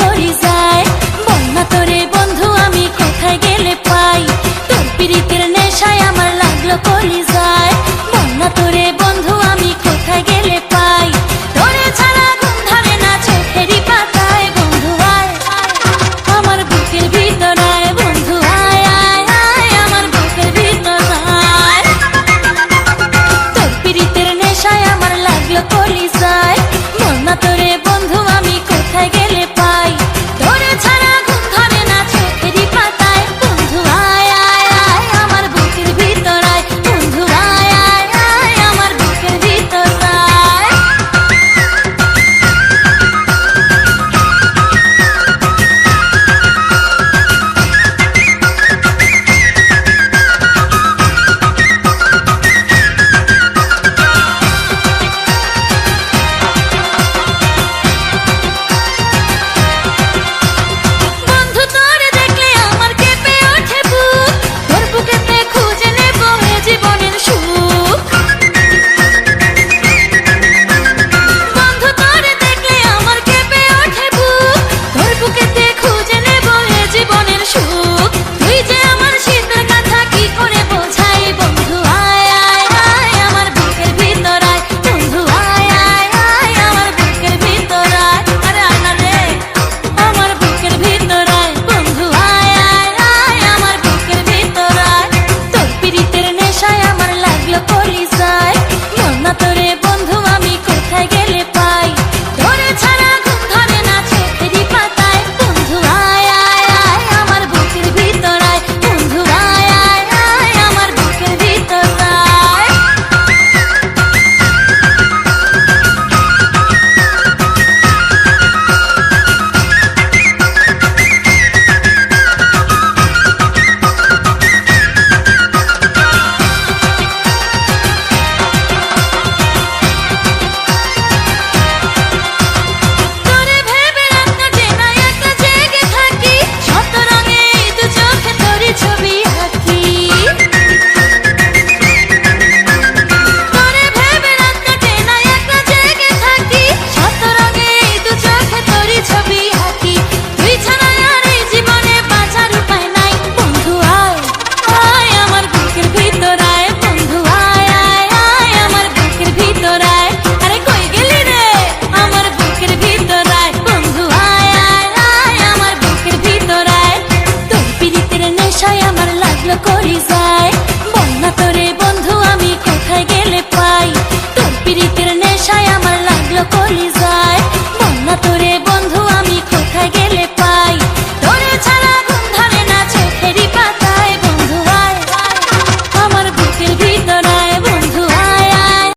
করি যায়। বল তোরে বন্ধু, আমি কোথায় গেলে পাই? তোর পিরিতের নেশায় আমার লাগল করি যায় বল তোরে বন্ধু লাগল করি যায়।